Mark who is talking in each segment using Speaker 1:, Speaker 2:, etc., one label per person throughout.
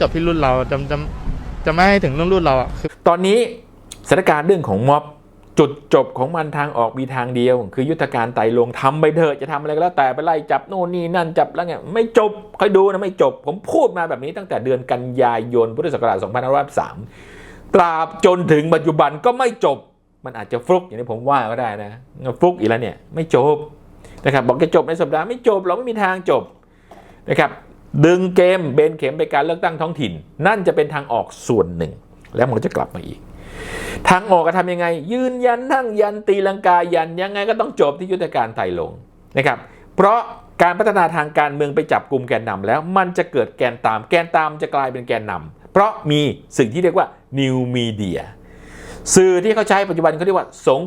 Speaker 1: จบที่รุ่นเราจะจะจะไม่ให้ถึงรุ่นรุ่นเราอะคือ
Speaker 2: ตอนนี้สถานการณ์เรื่องของม็อบจุดจบของมันทางออกมีทางเดียว คือยุทธการไต่ลงทำไปเถอะจะทำอะไรก็แล้วแต่ไปไล่จับโน่นนี่นั่นจับแล้วไงไม่จบคอยดูนะไม่จบ ผมพูดมาแบบนี้ตั้งแต่เดือนกันยายนพุทธศักราช2503ตราบจนถึงปัจจุบันก็ไม่จบ มันอาจจะฟลุกอย่างที่ผมว่าก็ได้นะฟลุกอีกแล้วเนี่ยไม่จบนะครับบอกจะจบในสัปดาห์ไม่จบเราไม่มีทางจบนะครับ ดึงเกมเบนเข็มไปการเลือกตั้งท้องถิ่น นั่นจะเป็นทางออกส่วนหนึ่ง แล้วมันก็จะกลับมาอีก ทางออกจะทำยังไง ยืนยันนั่งยันตีลังกายันยังไงก็ต้องจบที่ยุทธการไต่ลงนะครับเพราะการพัฒนาทางการเมืองไปจับกลุ่มแกนนำแล้วมันจะเกิดแกนตามแกนตามจะกลายเป็นแกนนำเพราะมีสิ่งที่เรียกว่า new media สื่อที่เขาใช้ปัจจุบันเขาเรียกว่าสง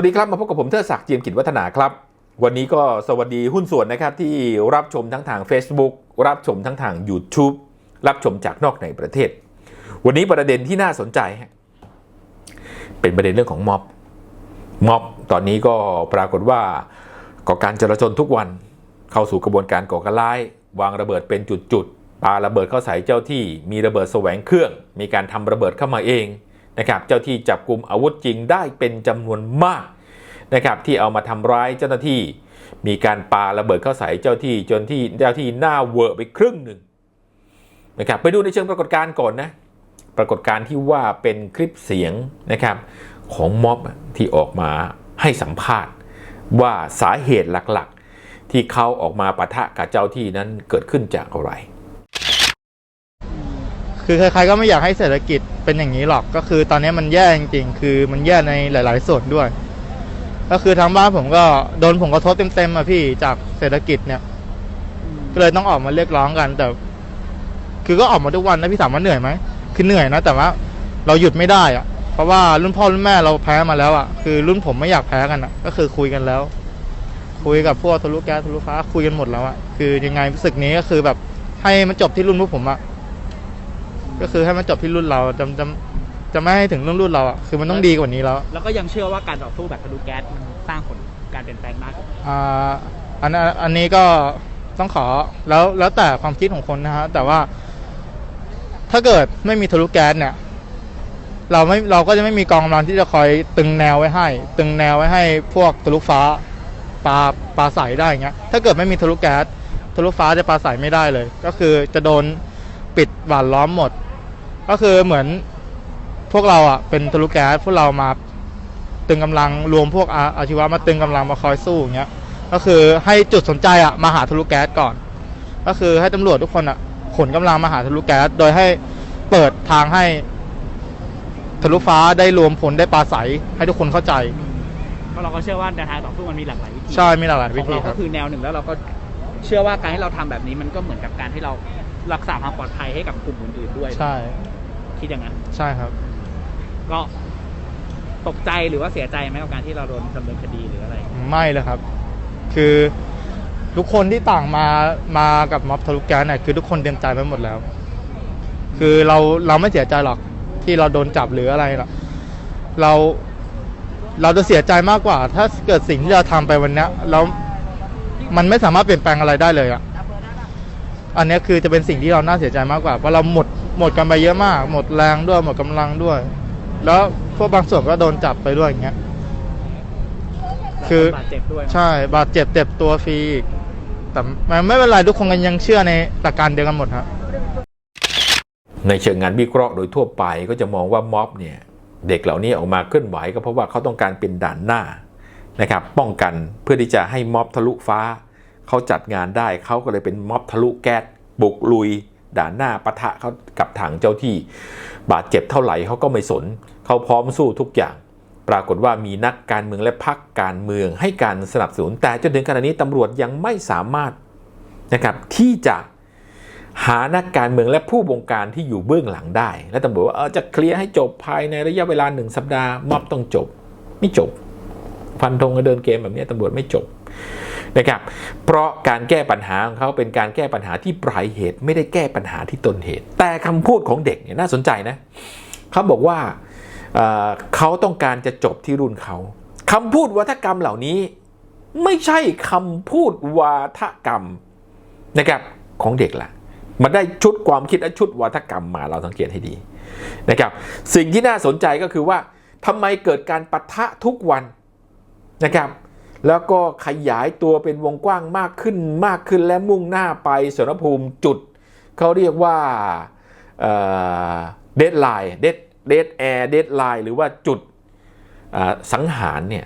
Speaker 2: วัสดีครับ มาพบกับผมเทอศักดิ์เจียมกิจวัฒนาครับ วันนี้ก็สวัสดีหุ้นส่วนนะครับที่รับชมทั้งทาง Facebook รับชมทั้งทาง YouTube รับชมจากนอกในประเทศ วันนี้ประเด็นที่น่าสนใจ เป็นประเด็นเรื่องของม็อบม็อบตอนนี้ก็ปรากฏว่าก่อการจราจนทุกวันเข้าสู่กระบวนการก่อการร้าย วางระเบิดเป็นจุดๆปาระเบิดเข้าใส่เจ้าที่ มีระเบิดแสวงเครื่อง มีการทำระเบิดเข้ามาเอง นะครับเจ้าที่จับกลุ่มอาวุธจริงได้เป็นจำนวนมากนะครับที่เอามาทำร้ายเจ้าหน้าที่ มีการปาระเบิดเข้าใส่เจ้าที่จนที่เจ้าที่หน้าเวอะไปครึ่งหนึ่งนะครับไปดูในเชิงปรากฏการณ์ก่อนนะปรากฏการณ์ที่ว่าเป็นคลิปเสียงนะครับของม็อบที่ออกมาให้สัมภาษณ์ว่าสาเหตุหลักๆ ที่เขาออกมาปะทะกับเจ้าที่นั้นเกิดขึ้นจากอะไร
Speaker 1: คือใครๆก็ไม่อยากให้เศรษฐกิจ เป็นอย่างนี้หรอกก็คือตอนนี้มันแย่จริงๆ คือมันแย่ในหลาย ๆ ส่วนด้วย ก็คือทางบ้านผมก็โดนผลกระทบเต็มๆอะพี่จากเศรษฐกิจเนี่ย ก็เลยต้องออกมาเรียกร้องกันแต่ คือก็ออกมาทุกวันนะพี่ถามว่าเหนื่อยไหมคือเหนื่อยนะ แต่ว่าเราหยุดไม่ได้อะเพราะว่ารุ่นพ่อรุ่นแม่เราแพ้มาแล้วอะคือรุ่นผมไม่อยากแพ้กันอะก็คือคุยกันแล้ว คุยกับพวกทะลุแก๊สทะลุฟ้าคุยกันหมดแล้วอะคือยังไงรู้สึกนี้ก็คือแบบให้มันจบที่รุ่นพวกผมอะ ก็คือให้มันจบที่รุ่นเราจะจะจะไม่ให้ถึงรุ่นรุ่นเราอะคือมันต้องดีกว่านี้แล้ว
Speaker 3: แล้วก็ยังเชื่อว่าการต่อสู้แบบทะลุแก๊สมันสร้างผลการเปลี่ยนแปลงมากกว่า
Speaker 1: อ่าอันนั้นอันนี้ก็ต้องขอแล้วแล้วแต่ความคิดของคนนะฮะแต่ว่าถ้าเกิดไม่มีทะลุแก๊สเนี่ย เราไม่เราก็จะไม่มีกองกำลังที่จะคอยตึงแนวไว้ให้ ตึงแนวไว้ให้พวกทะลุฟ้าปลาปลาใสได้อย่างเงี้ยถ้าเกิดไม่มีทะลุแก๊สทะลุฟ้าจะปลาใสไม่ได้เลย ก็คือจะโดนปิดหวานล้อมหมด ก็คือเหมือนพวกเราอะเป็นทะลุแก๊สพวกเรามาตึงกำลังรวมพวกอาอาชีวะมาตึงกำลังมาคอยสู้อย่างเงี้ย ก็คือให้จุดสนใจอะมาหาทะลุแก๊สก่อน ก็คือให้ตำรวจทุกคนอะขนกำลังมาหาทะลุแก๊สโดยให้เปิดทางให้ทะลุฟ้าได้รวมพลได้ปลาใสให้ทุกคนเข้าใจ
Speaker 3: เพราะเราก็เชื่อว่าแนวทางต่อสู้มันมีหลากหลายวิธี
Speaker 1: ใช่มีหลากหลาย
Speaker 3: ข
Speaker 1: วิ
Speaker 3: อง
Speaker 1: ธี
Speaker 3: เรา
Speaker 1: ครั
Speaker 3: ก็
Speaker 1: บ
Speaker 3: คือแนวหนึ่งแล้วเราก็เชื่อว่าการที่เราทำแบบนี้มันก็เหมือนกับการที่เรารักษาความปลอดภัยให้กับกลุ่มอื่นๆด้วย
Speaker 1: ใช่
Speaker 3: คิดอย่างนั้น
Speaker 1: ใช่ครับ
Speaker 3: ก็ตกใจหรือว่าเสียใจไหมกับการที่เราโดนดำเนินคดีหรืออะไร
Speaker 1: ไม่เลยครับ คือทุกคนที่ต่างมามากับม็อบทะลุแก๊สเนี่ยคือทุกคนเตรียมใจไว้หมดแล้ว คือเราเราไม่เสียใจหรอกที่เราโดนจับหรืออะไรหรอกเราเราจะเสียใจมากกว่า ถ้าเกิดสิ่งที่เราทำไปวันเนี้ยแล้วมันไม่สามารถเปลี่ยนแปลงอะไรได้เลยอะอันเนี้ยคือจะเป็นสิ่งที่เราน่าเสียใจมากกว่าเพราะเราหมด หมดกันไปเยอะมาก หมดแรงด้วย หมดกำลังด้วย แล้วพวกบางส่วนก็โดนจับไปด้วยอย่างเงี้ย คือ
Speaker 3: บาดเจ็บด้วย
Speaker 1: ใช่ บาดเจ็บเจ็บตัวฟรีอีกแต่มันไม่เป็นไรทุกคนก็ยังเชื่อในหลักการเดียวกันหมดครับ
Speaker 2: ในเชิงงานวิเคราะห์โดยทั่วไปก็จะมองว่าม็อบเนี่ย เด็กเหล่านี้ออกมาเคลื่อนไหวก็เพราะว่าเขาต้องการเป็นด่านหน้านะครับ ป้องกันเพื่อที่จะให้ม็อบทะลุฟ้า เขาจัดงานได้เขาก็เลยเป็นม็อบทะลุแก๊สบุกลุย ด่านหน้าปะทะเขากับถังเจ้าที่ บาดเจ็บเท่าไหร่เขาก็ไม่สน เขาพร้อมสู้ทุกอย่าง ปรากฏว่ามีนักการเมืองและพรรคการเมืองให้การสนับสนุน แต่จนถึงขณะนี้ตำรวจยังไม่สามารถนะครับที่จะหานักการเมืองและผู้บงการที่อยู่เบื้องหลังได้ และตำรวจว่าเออจะเคลียร์ให้จบภายในระยะเวลาหนึ่งสัปดาห์ม็อบต้องจบ ไม่จบ ฟันธงเดินเกมแบบนี้ตำรวจไม่จบ นะครับเพราะการแก้ปัญหาของเขาเป็นการแก้ปัญหาที่ปลายเหตุ ไม่ได้แก้ปัญหาที่ต้นเหตุ แต่คำพูดของเด็กเนี่ยน่าสนใจนะเขาบอกว่าเเขาต้องการจะจบที่รุ่นเขาคำพูดวัฒกรรมเหล่านี้ไม่ใช่คำพูดวาทกรรมนะครับของเด็กละมันได้ชุดความคิดและชุดวาทกรรมมาเราสังเกตให้ดีนะครับสิ่งที่น่าสนใจก็คือว่าทำไมเกิดการปะทะทุกวันนะครับ แล้วก็ขยายตัวเป็นวงกว้างมากขึ้นมากขึ้นและมุ่งหน้าไปสนภูมิจุด เขาเรียกว่าเดดไลน์เดดเดดแอร์เดดไลน์หรือว่าจุดสังหารเนี่ย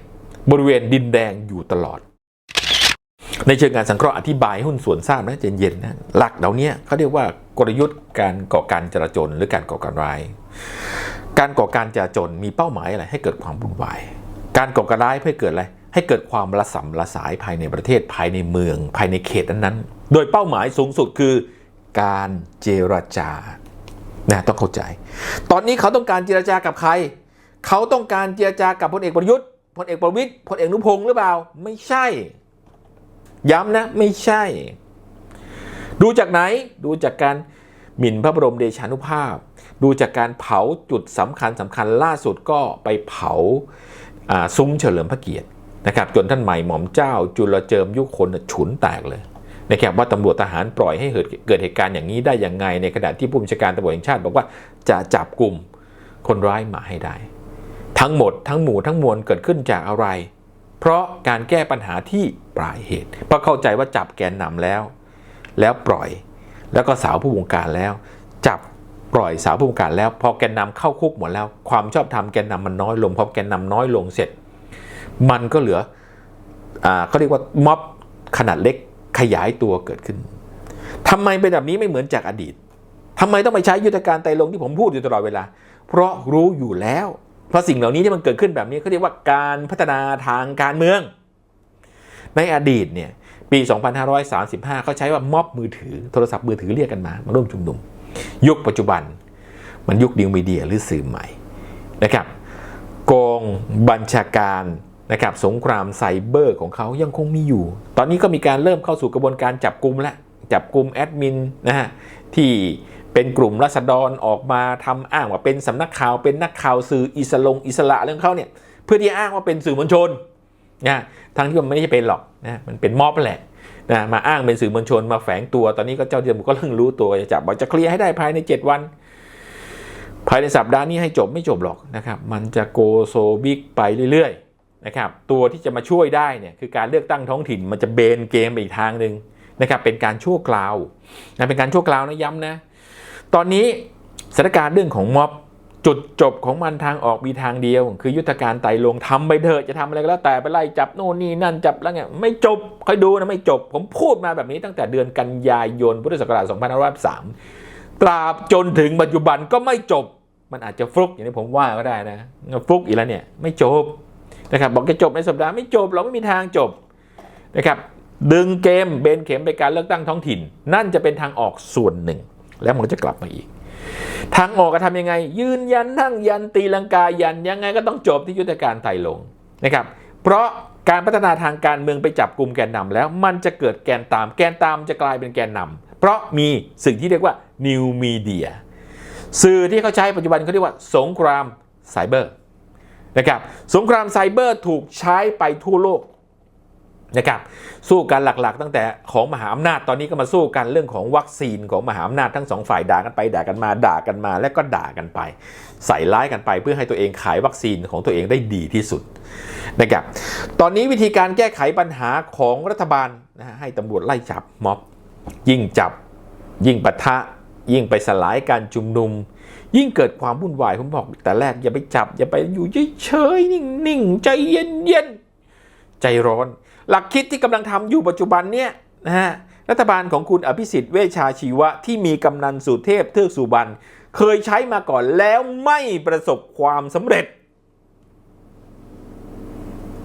Speaker 2: บริเวณดินแดงอยู่ตลอด ในเชิงการสังเคราะห์อธิบายหุ้นส่วนทราบนะเย็นๆนะหลักเหล่านี้เขาเรียกว่ากลยุทธ์การก่อการจราจนหรือการก่อการร้าย การก่อการจราจนมีเป้าหมายอะไรให้เกิดความวุ่นวาย การก่อการร้ายเพื่อเกิดอะไร ให้เกิดความระสำระสายภายในประเทศภายในเมือง ภายในเขตนั้นๆ โดยเป้าหมายสูงสุดคือการเจรจานะต้องเข้าใจ ตอนนี้เขาต้องการเจรจากับใคร เขาต้องการเจรจากับพลเอกประยุทธ์พลเอกประวิตยพลเอกนุพงศ์หรือเปล่า ไม่ใช่ ย้ำนะไม่ใช่ ดูจากไหนดูจากการหมิ่นพระบรมเดชานุภาพ ดูจากการเผาจุดสำคัญสำคัญล่าสุดก็ไปเผาซุ้มเฉลิมพระเกียรติ นะครับจนท่านใหม่หม่อมเจ้า จุลเจิมยุคคนฉุนแตกเลยนะครับว่าตำรวจทหารปล่อยให้เกิดเหตุการณ์อย่างนี้ได้อยังไง ในขณะที่ผู้บัญชาการตำรวจแห่งชาติบอกว่าจะจับกลุ่มคนร้ายมาให้ได้ ทั้งหมดทั้งหมู่ทั้งมวลเกิดขึ้นจากอะไร เพราะการแก้ปัญหาที่ปลายเหตุ เพราะเข้าใจว่าจับแกนนำแล้ว แล้วปล่อยแล้วก็สาวผู้วงการแล้ว จับปล่อยสาวผู้วงการแล้ว พอแกนนำเข้าคุกหมดแล้ว ความชอบธรรมแกนนำมันน้อยลงพอแกนนำน้อยลงเสร็จ มันก็เหลืออ่าเขาเรียกว่าม็อบขนาดเล็กขยายตัวเกิดขึ้นทำไมเป็นแบบนี้ไม่เหมือนจากอดีตทำไมต้องไปใช้ยุทธการไตรลงที่ผมพูดอยู่ตลอดเวลา เพราะรู้อยู่แล้ว เพราะสิ่งเหล่านี้ที่มันเกิดขึ้นแบบนี้เขาเรียกว่าการพัฒนาทางการเมือง ในอดีตเนี่ยปี 2535 เขาใช้ว่าม็อบมือถือโทรศัพท์มือถือเรียกกันมามาร่วมชุมนุม ยุคปัจจุบัน มันยุคดิวมีเดียหรือสื่อใหม่นะครับกองบัญชาการ นะครับสงครามไซเบอร์ของเขายังคงมีอยู่ ตอนนี้ก็มีการเริ่มเข้าสู่กระบวนการจับกลุ่มแล้ว จับกลุ่มแอดมินนะฮะที่เป็นกลุ่มรัษฎรออกมาทำอ้างว่าเป็นสำนักข่าวเป็นนักข่าวสื่ออิสลงอิสระเรื่องเขาเนี่ยเพื่อที่อ้างว่าเป็นสื่อมวลชนนะทั้งที่มันไม่ได้เป็นหรอกนะมันเป็นม็อบแหละนะมาอ้างเป็นสื่อมวลชนมาแฝงตัวตอนนี้ก็เจ้าที่ตำรวจก็เพิ่งรู้ตัวจะจับบอกจะเคลียร์ให้ได้ภายใน 7 วัน ภายในสัปดาห์นี้ให้จบไม่จบหรอกนะครับมันจะโกโซบิกไปเรื่อย นะครับตัวที่จะมาช่วยได้เนี่ยคือการเลือกตั้งท้องถิ่นมันจะเบนเกมไปอีกทางหนึ่งนะครับเป็นการชั่วคราวนะเป็นการชั่วคราวนะย้ำนะตอนนี้สถานการณ์เรื่องของม็อบจุดจบของมันทางออกมีทางเดียว คือยุทธการไต่ลงทำไปเถอะจะทำอะไรก็แล้วแต่ไปไล่จับโน่นนี่นั่นจับแล้วเนี่ยไม่จบคอยดูนะไม่จบ ผมพูดมาแบบนี้ตั้งแต่เดือนกันยายนพุทธศักราช2503ตราบจนถึงปัจจุบันก็ไม่จบ มันอาจจะฟลุกอย่างที่ผมว่าก็ได้นะฟลุกอีกแล้วเนี่ยไม่จบ นะครับบอกจะจบในสัปดาห์ไม่จบเราไม่มีทางจบนะครับดึงเกมเบนเข็มไปการเลือกตั้งท้องถิ่น นั่นจะเป็นทางออกส่วนหนึ่ง แล้วมันจะกลับมาอีก ทางออกก็ทำยังไง ยืนยันนั่งยันตีลังกายันยังไงก็ต้องจบที่ยุทธการไทยลงนะครับเพราะการพัฒนาทางการเมืองไปจับกลุ่มแกนนำแล้วมันจะเกิดแกนตาม แกนตามจะกลายเป็นแกนนำเพราะมีสิ่งที่เรียกว่า New Media สื่อที่เขาใช้ปัจจุบันเขาเรียกว่าสงครามไซเบอร์ นะครับสงครามไซเบอร์ถูกใช้ไปทั่วโลกนะครับสู้กันหลักๆ ตั้งแต่ของมหาอำนาจตอนนี้ก็มาสู้กันเรื่องของวัคซีนของมหาอำนาจทั้งสองฝ่ายด่ากันไปด่ากันมาด่ากันมา และก็ด่ากันไป ใส่ร้ายกันไปเพื่อให้ตัวเองขายวัคซีนของตัวเองได้ดีที่สุดนะครับตอนนี้วิธีการแก้ไขปัญหาของรัฐบาลนะฮะให้ตำรวจไล่จับม็อบยิ่งจับยิ่งปะทะยิ่งไปสลายการชุมนุม ยิ่งเกิดความวุ่นวายผมบอกแต่แรกอย่าไปจับ อย่าไปอยู่เฉยๆนิ่งๆ ใจเย็นๆ ใจร้อน หลักคิดที่กำลังทำอยู่ปัจจุบันเนี่ยนะฮะรัฐบาลของคุณอภิสิทธิ์เวชชาชีวะ ที่มีกำนันสุเทพเทือกสุบรรณเคยใช้มาก่อนแล้วไม่ประสบความสำเร็จ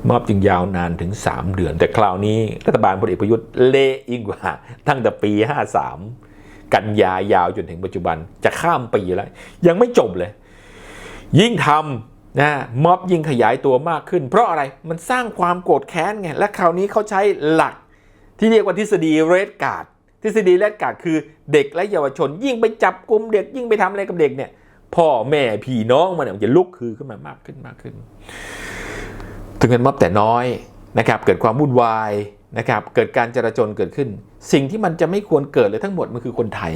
Speaker 2: มอบจึงยาวนานถึง 3 เดือน แต่คราวนี้รัฐบาลพลเอกประยุทธ์เละยิ่งกว่า ตั้งแต่ปี 53 กันยายาวจนถึงปัจจุบันจะข้ามปีแล้ว ยังไม่จบเลย ยิ่งทำนะม็อบยิ่งขยายตัวมากขึ้น เพราะอะไรมันสร้างความโกรธแค้นไงและคราวนี้เขาใช้หลักที่เรียกว่าทฤษฎีเรดการ์ดทฤษฎีเรดการ์ดคือเด็กและเยาวชน ยิ่งไปจับกลุ่มเด็ก ยิ่งไปทำอะไรกับเด็กเนี่ยพ่อแม่พี่น้องมันมันจะลุกคือขึ้นมามากขึ้นมากขึ้น ถึงเงินม็อบแต่น้อยนะครับ เกิดความวุ่นวายนะครับ เกิดการจราจนเกิดขึ้น สิ่งที่มันจะไม่ควรเกิดเลยทั้งหมดมันคือคนไทย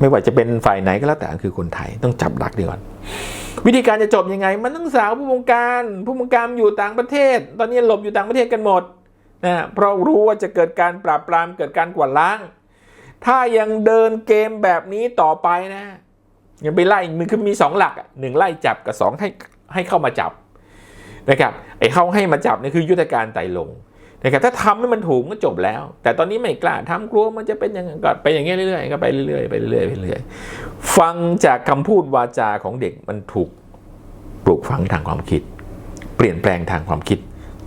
Speaker 2: ไม่ว่าจะเป็นฝ่ายไหนก็แล้วแต่คือคนไทยต้องจับหลักดีก่อนวิธีการจะจบยังไง มันต้องสาวผู้บงการ ผู้บงการอยู่ต่างประเทศ ตอนนี้หลบอยู่ต่างประเทศกันหมดนะเพราะรู้ว่าจะเกิดการปราบปรามเกิดการกวาดล้าง ถ้ายังเดินเกมแบบนี้ต่อไปนะ ยังไปไล่มันคือมีสองหลักหนึ่งไล่จับกับสองให้ให้เข้ามาจับนะครับไอ้เข้าให้มาจับนี่คือยุทธการไต่ลง นะครับถ้าทำให้มันถูกก็จบแล้ว แต่ตอนนี้ไม่กล้าทำกลัวมันจะเป็นอย่างนั้นก็ไปอย่างเงี้ยเรื่อยๆก็ไปเรื่อยๆไปเรื่อยๆไปเรื่อยๆฟังจากคำพูดวาจาของเด็กมันถูกปลูกฝังทางความคิด เปลี่ยนแปลงทางความคิด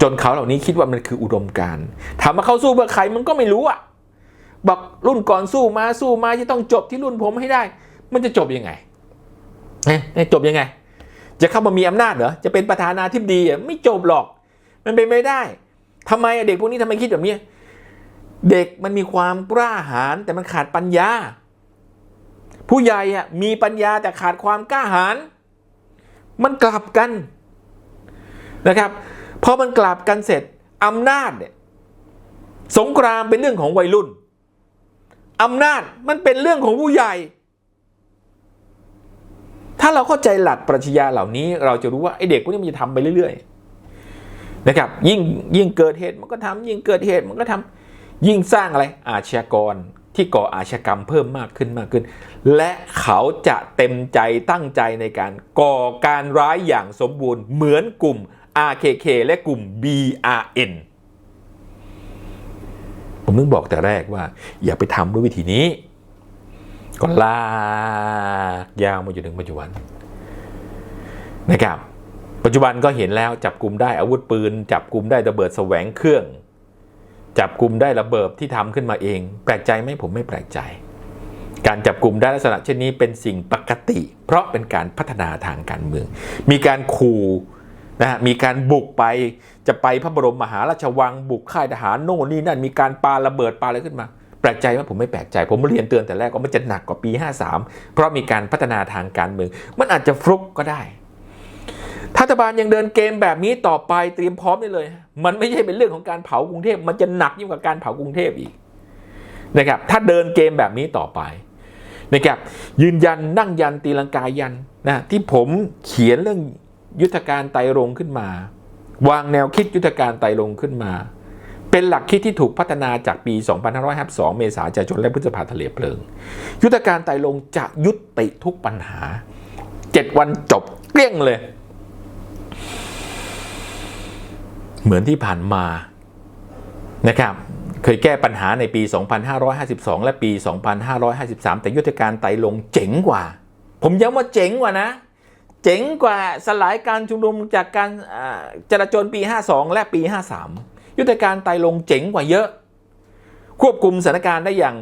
Speaker 2: จนเขาเหล่านี้คิดว่ามันคืออุดมการ์ถามว่าเขาสู้เพื่อใครมันก็ไม่รู้อะบอกรุ่นก่อนสู้มาสู้มาจะต้องจบที่รุ่นผมให้ได้ มันจะจบยังไงเอ๊ะจบยังไง จะเข้ามามีอำนาจเหรอจะเป็นประธานาธิบดีอะไม่จบหรอก มันเป็นไม่ได้ ทำไมเด็กพวกนี้ทำไมคิดแบบนี้เด็กมันมีความกล้าหาญแต่มันขาดปัญญา ผู้ใหญ่อะมีปัญญาแต่ขาดความกล้าหาญมันกลับกันนะครับพอมันกลับกันเสร็จอำนาจเนี่ยสงครามเป็นเรื่องของวัยรุ่นอำนาจมันเป็นเรื่องของผู้ใหญ่ ถ้าเราเข้าใจหลักปรัชญาเหล่านี้ เราจะรู้ว่าไอเด็กพวกนี้มันจะทำไปเรื่อยๆ นะครับยิ่งยิ่งเกิดเหตุมันก็ทำยิ่งเกิดเหตุมันก็ทำยิ่งสร้างอะไรอาชญากรที่ก่ออาชญากรรมเพิ่มมากขึ้นมากขึ้น และเขาจะเต็มใจตั้งใจในการก่อการร้ายอย่างสมบูรณ์เหมือนกลุ่ม RKK และกลุ่ม BRN ผมนึกบอกแต่แรกว่า อย่าไปทำด้วยวิธีนี้ก็ลากยาวมาจนถึงปัจจุบันนะครับ ปัจจุบันก็เห็นแล้วจับกลุ่มได้อาวุธปืน จับกลุ่มได้ระเบิดแสวงเครื่อง จับกลุ่มได้ระเบิดที่ทำขึ้นมาเอง แปลกใจไหมผมไม่แปลกใจ การจับกลุ่มได้ลักษณะเช่นนี้เป็นสิ่งปกติ เพราะเป็นการพัฒนาทางการเมือง มีการขู่นะฮะมีการบุกไปจะไปพระบรมมหาราชวัง บุกค่ายทหารโน่นนี่นั่นมีการปาระเบิดปาอะไรขึ้นมา แปลกใจไหมผมไม่แปลกใจ ผมเรียนเตือนแต่แรกว่ามันจะหนักกว่าปี 53 เพราะมีการพัฒนาทางการเมือง มันอาจจะฟลุกก็ได้ ถ้ารัฐบาลยังเดินเกมแบบนี้ต่อไปเตรียมพร้อมได้เลย มันไม่ใช่เป็นเรื่องของการเผากรุงเทพมันจะหนักยิ่งกว่าการเผากรุงเทพอีกนะครับถ้าเดินเกมแบบนี้ต่อไปนะครับยืนยันนั่งยันตีลังกายันนะที่ผมเขียนเรื่องยุทธการไตรรงขึ้นมา วางแนวคิดยุทธการไตรรงขึ้นมา เป็นหลักคิดที่ถูกพัฒนาจากปี 2552 เมษายนและพฤษภาทะเลเพลิง ยุทธการไตรรงจะยุติทุกปัญหา 7 วันจบเกลี้ยงเลย เหมือนที่ผ่านมานะครับเคยแก้ปัญหาในปี 2552 และปี 2553 แต่ยุทธการไตรรงเจ๋งกว่า ผมย้ำว่าเจ๋งกว่านะ เจ๋งกว่าสลายการชุมนุมจากการอ่าจราจรปี 52 และปี 53 ยุทธการไตรรงเจ๋งกว่าเยอะ ควบคุมสถานการณ์ได้อย่าง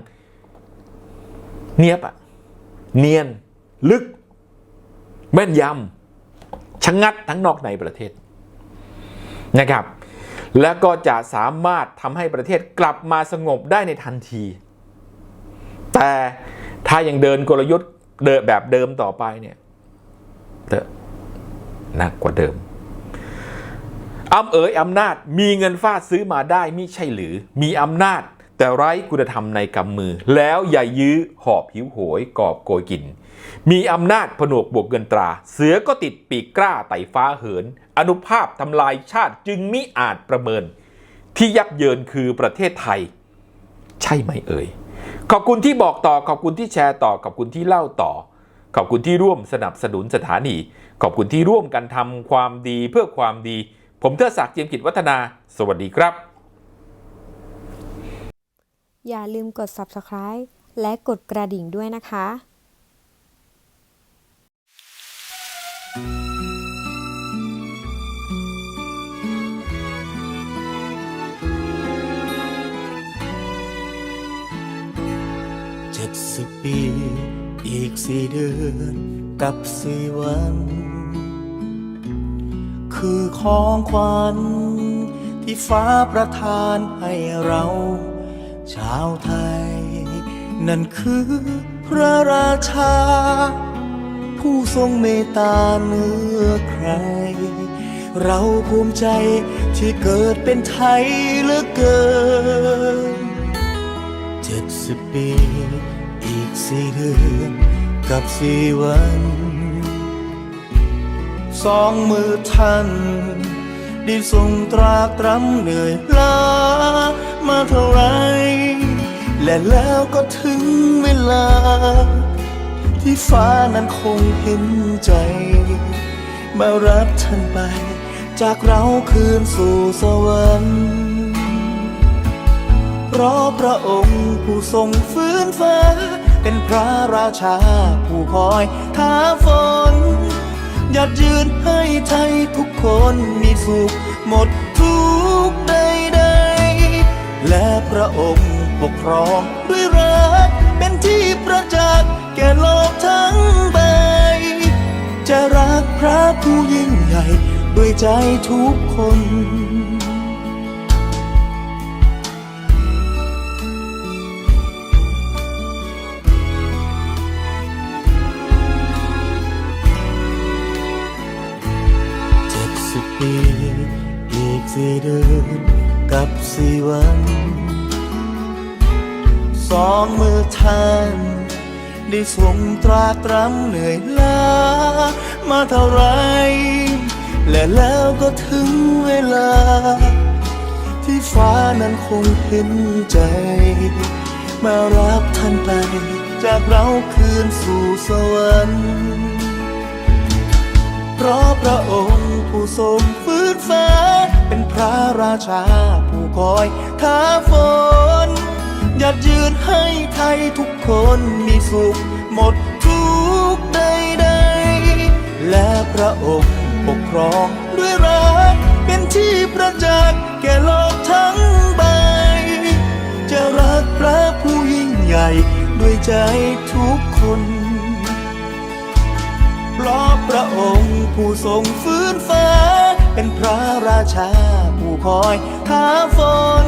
Speaker 2: เนียบอะเนียน ลึก แม่นยำชะงัดทั้งนอกในประเทศนะครับ แล้วก็จะสามารถทำให้ประเทศกลับมาสงบได้ในทันที แต่ถ้ายังเดินกลยุทธ์เดินแบบเดิมต่อไปเนี่ยเถอะหนักกว่าเดิมอำเอ๋ยอำนาจมีเงินฟาดซื้อมาได้มิใช่หรือ มีอำนาจ แต่ไร้คุณธรรมในกำมือ แล้วอย่ายื้อหอบหิวโหยกอบโกยกิน มีอำนาจผนวกบวกเงินตรา เสือก็ติดปีกกล้าไต่ฟ้าเหิน อนุภาพทำลายชาติจึงมิอาจประเมิน ที่ยับเยินคือประเทศไทย ใช่ไหมเอ่ย ขอบคุณที่บอกต่อ ขอบคุณที่แชร์ต่อ ขอบคุณที่เล่าต่อ ขอบคุณที่ร่วมสนับสนุนสถานี ขอบคุณที่ร่วมกันทำความดีเพื่อความดี ผมเทอศักดิ์เจียมกิจวัฒนา สวัสดีครับ
Speaker 4: อย่าลืมกด subscribe และกดกระดิ่งด้วยนะคะ
Speaker 5: เจ็ดสิบปี อีกสี่เดือนกับสี่วัน คือของขวัญที่ฟ้าประทานให้เราชาวไทย นั่นคือพระราชา ผู้ทรงเมตตาเหนือใคร เราภูมิใจที่เกิดเป็นไทยเหลือเกินเจ็ดสิบปี อีกสี่เดือนกับสี่วัน สองมือท่านได้ทรงตรากตรำเหนื่อยล้ามาเท่าไร และแล้วก็ถึงเวลา ที่ฟ้านั้นคงเห็นใจ มารับท่านไป จากเราคืนสู่สวรรค์เพราะพระองค์ผู้ทรงฟื้นฟ้า เป็นพระราชาผู้คอยท้าฝนหยัดยืนให้ไทยทุกคนมีสุขหมดทุกข์ใดและพระองค์ปกครองด้วยรักเป็นที่ประจักษ์ แก่โลกทั้งใบ จะรักพระผู้ยิ่งใหญ่ด้วยใจทุกคนเจ็ดสิบปีอีกสี่เดือนกับสี่วัน สองมือท่าน ได้ทรงตราตรำเหนื่อยล้ามาเท่าไร และแล้วก็ถึงเวลา ที่ฟ้านั้นคงเห็นใจ มารับท่านไป จากเราคืนสู่สวรรค์เพราะพระองค์ผู้ทรงฟื้นฟ้า เป็นพระราชาผู้คอยท้าฝน หยัดยืนให้ไทยทุกคนมีสุข หมดทุกข์ใดและพระองค์ปกครองด้วยรัก เป็นที่ประจักษ์แก่โลกทั้งใบ จะรักพระผู้ยิ่งใหญ่ ด้วยใจทุกคน เพราะพระองค์ผู้ทรงฟื้นฟ้า เป็นพระราชาผู้คอยท้าฝน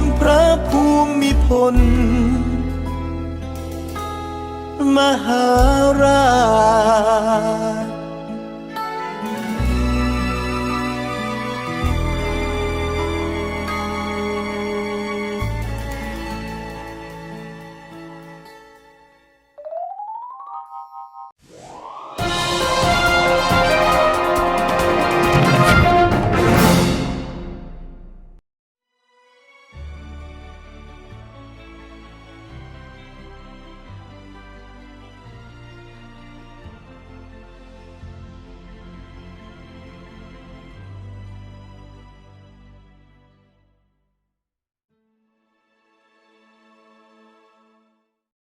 Speaker 5: ทูนพระภูมิพล มหาราช